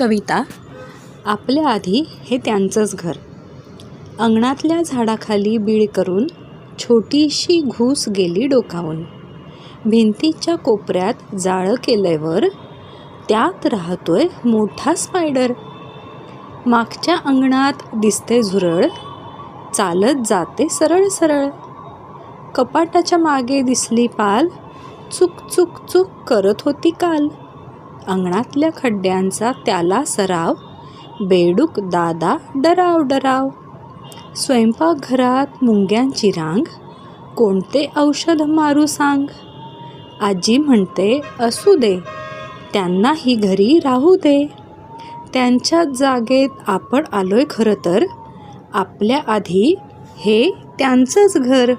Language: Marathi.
कविता आपल्या आधी हे त्यांचंच घर. अंगणातल्या झाडाखाली बीळ करून छोटीशी घूस गेली डोकावून. भिंतीच्या कोपऱ्यात जाळं केलंयवर त्यात राहतोय मोठा स्पायडर मागच्या अंगणात दिसते झुरळ चालत जाते सरळ सरळ. कपाटाच्या मागे दिसली पाल चुक चुक चुक करत होती काल. अंगणातल्या खड्ड्यांचा त्याला सराव बेडूक दादा डराव डराव. स्वयंपाकघरात मुंग्यांची रांग कोणते औषध मारू सांग? आजी म्हणते असू दे त्यांनाही घरी राहू दे. त्यांच्या जागेत आपण आलोय खरं तर. आपल्या आधी हे त्यांचंच घर.